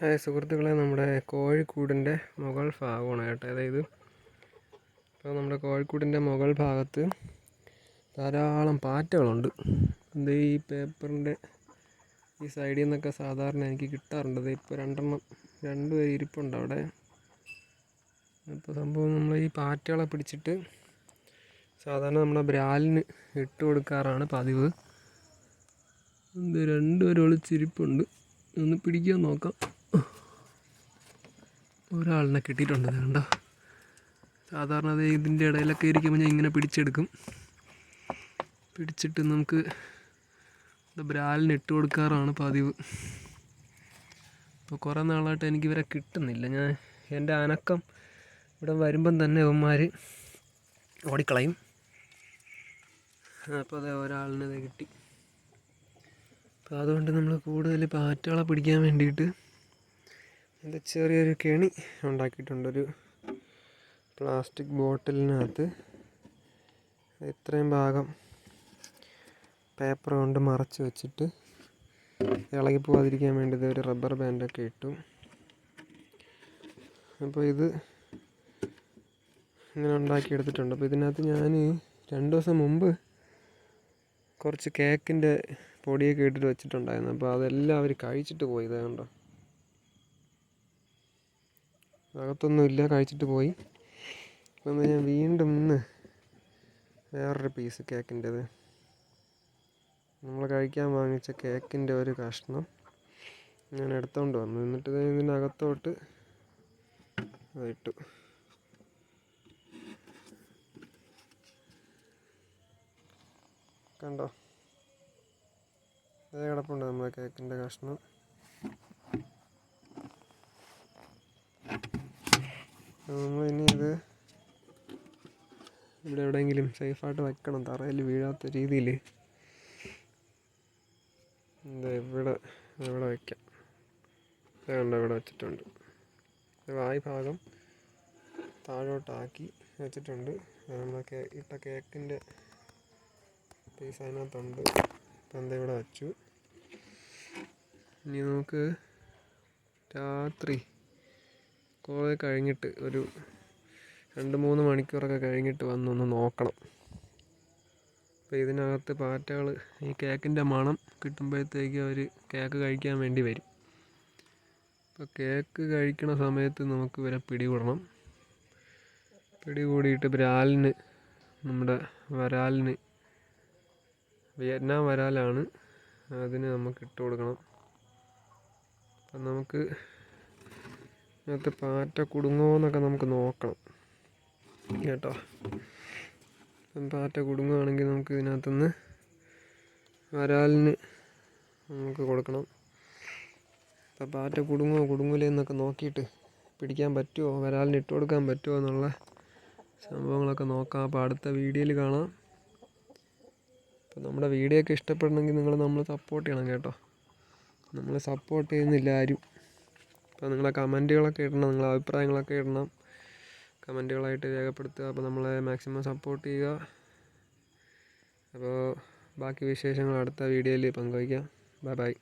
സുഹൃത്തുക്കളെ നമ്മുടെ കോഴിക്കൂടിന്റെ മുകൾ ഭാഗമാണ് കേട്ടോ. അതായത് ഇപ്പോൾ നമ്മുടെ കോഴിക്കൂടിന്റെ മുകൾ ഭാഗത്ത് ധാരാളം പാറ്റകളുണ്ട്. ഇത് ഈ പേപ്പറിന്റെ ഈ സൈഡിൽ നിന്നൊക്കെ സാധാരണ എനിക്ക് കിട്ടാറുണ്ട്. ഇപ്പോൾ രണ്ടെണ്ണം രണ്ട് പേര് ഇരിപ്പുണ്ട് അവിടെ. ഇപ്പോൾ സംഭവം നമ്മൾ ഈ പാറ്റകളെ പിടിച്ചിട്ട് സാധാരണ നമ്മുടെ ബ്രാലിന് ഇട്ട് കൊടുക്കാറാണ് പതിവ്. ഇത് രണ്ടുപേരും ഒളിച്ചിരിപ്പുണ്ട്. ഒന്ന് പിടിക്കാൻ നോക്കാം. ഒരാളിനെ കിട്ടിയിട്ടുണ്ട് കണ്ടോ? സാധാരണ അത് ഇതിന്റെ ഇടയിലൊക്കെ ഇരിക്കുമ്പോൾ ഞാൻ ഇങ്ങനെ പിടിച്ചെടുക്കും. പിടിച്ചിട്ട് നമുക്ക് ബ്രാലിന് ഇട്ട് കൊടുക്കാറാണ് പതിവ്. ഇപ്പോൾ കുറേ നാളായിട്ട് എനിക്ക് ഇവരെ കിട്ടുന്നില്ല. ഞാൻ എന്റെ അനക്കം ഇവിടെ വരുമ്പം തന്നെ ഇവന്മാർ ഓടിക്കളയും. അപ്പോൾ അതെ ഒരാളിനെ ഇത് കിട്ടി. അപ്പോൾ അതുകൊണ്ട് നമ്മൾ കൂടുതൽ പാറ്റകളെ പിടിക്കാൻ വേണ്ടിയിട്ട് ഇത് ചെറിയൊരു കെണി ഉണ്ടാക്കിയിട്ടുണ്ട് ഒരു പ്ലാസ്റ്റിക് ബോട്ടിലിനകത്ത് ഇത്രയും ഭാഗം പേപ്പർ കൊണ്ട് മറച്ച് വെച്ചിട്ട് ഇളകി പോകാതിരിക്കാൻ വേണ്ടി ഒരു റബ്ബർ ബാൻഡൊക്കെ ഇട്ടു. അപ്പോൾ ഇത് ഇങ്ങനെ ഉണ്ടാക്കിയെടുത്തിട്ടുണ്ട്. അപ്പോൾ ഇതിനകത്ത് ഞാൻ രണ്ട് ദിവസം മുമ്പ് കുറച്ച് കേക്കിന്റെ പൊടിയൊക്കെ ഇട്ടിട്ട് വെച്ചിട്ടുണ്ടായിരുന്നു. അപ്പോൾ അതെല്ലാം അവർ കഴിച്ചിട്ട് പോയി ഇതേ കണ്ടോ? അകത്തൊന്നുമില്ല കഴിച്ചിട്ട് പോയി. അപ്പം ഞാൻ വീണ്ടും ഇന്ന് വേറൊരു പീസ് കേക്കിന്റെത് നമ്മൾ കഴിക്കാൻ വാങ്ങിച്ച കേക്കിന്റെ ഒരു കഷ്ണം ഞാൻ എടുത്തോണ്ട് വന്നു. എന്നിട്ട് ഇത് ഇതിനകത്തോട്ട് ഇട്ടു. കണ്ടോ? അതേ കിടപ്പുണ്ട് നമ്മുടെ കേക്കിന്റെ കഷ്ണം. നമ്മൾ ഇനി ഇത് ഇവിടെ എവിടെയെങ്കിലും സേഫായിട്ട് വെക്കണം. തറയിൽ വീഴാത്ത രീതിയിൽ ഇവിടെ ഇവിടെ വയ്ക്കാം വേണ്ട ഇവിടെ വെച്ചിട്ടുണ്ട്. വായ് ഭാഗം താഴോട്ടാക്കി വെച്ചിട്ടുണ്ട്. നമ്മളൊക്കെ ഇട്ട കേക്കിന്റെ പീസ് അതിനകത്തുണ്ട്. ഇപ്പം എന്താ ഇവിടെ വച്ചു. ഇനി നമുക്ക് രാത്രി കുറേ കഴിഞ്ഞിട്ട് ഒരു രണ്ട് മൂന്ന് മണിക്കൂറൊക്കെ കഴിഞ്ഞിട്ട് വന്നൊന്ന് നോക്കണം. അപ്പോൾ ഇതിനകത്ത് പാറ്റകൾ ഈ കേക്കിന്റെ മണം കിട്ടുമ്പോഴത്തേക്ക് അവർ കേക്ക് കഴിക്കാൻ വേണ്ടി വരും. അപ്പോൾ കേക്ക് കഴിക്കണ സമയത്ത് നമുക്ക് ഇവരെ പിടികൂടണം. പിടികൂടിയിട്ട് ബ്രാലിന് നമ്മുടെ വരാലിന് വിയറ്റ്നാം വരാലാണ് അതിന് നമുക്ക് ഇട്ട് കൊടുക്കണം. അപ്പം നമുക്ക് ഇതിനകത്ത് പാറ്റ കുടുങ്ങുമോ എന്നൊക്കെ നമുക്ക് നോക്കണം. കേട്ടോ? പാറ്റ കുടുങ്ങുകയാണെങ്കിൽ നമുക്ക് ഇതിനകത്തുനിന്ന് വരാലിന് നമുക്ക് കൊടുക്കണം. അപ്പം പാറ്റ കുടുങ്ങോ കുടുങ്ങൂലേ എന്നൊക്കെ നോക്കിയിട്ട് പിടിക്കാൻ പറ്റുമോ വരാലിന് ഇട്ട് കൊടുക്കാൻ പറ്റുമോ എന്നുള്ള സംഭവങ്ങളൊക്കെ നോക്കാം. അപ്പോൾ അടുത്ത വീഡിയോയിൽ കാണാം. അപ്പോൾ നമ്മുടെ വീഡിയോ ഒക്കെ ഇഷ്ടപ്പെടണമെങ്കിൽ നിങ്ങൾ നമ്മൾ സപ്പോർട്ട് ചെയ്യണം കേട്ടോ. നമ്മൾ സപ്പോർട്ട് ചെയ്യുന്നില്ല ആരും. അപ്പോൾ നിങ്ങളെ കമന്റുകളൊക്കെ ഇടണം നിങ്ങളെ അഭിപ്രായങ്ങളൊക്കെ ഇടണം. കമന്റുകളായിട്ട് രേഖപ്പെടുത്തുക അപ്പോൾ നമ്മളെ മാക്സിമം സപ്പോർട്ട് ചെയ്യുക. അപ്പോൾ ബാക്കി വിശേഷങ്ങൾ അടുത്ത വീഡിയോയിൽ പങ്കുവയ്ക്കാം. Bye bye.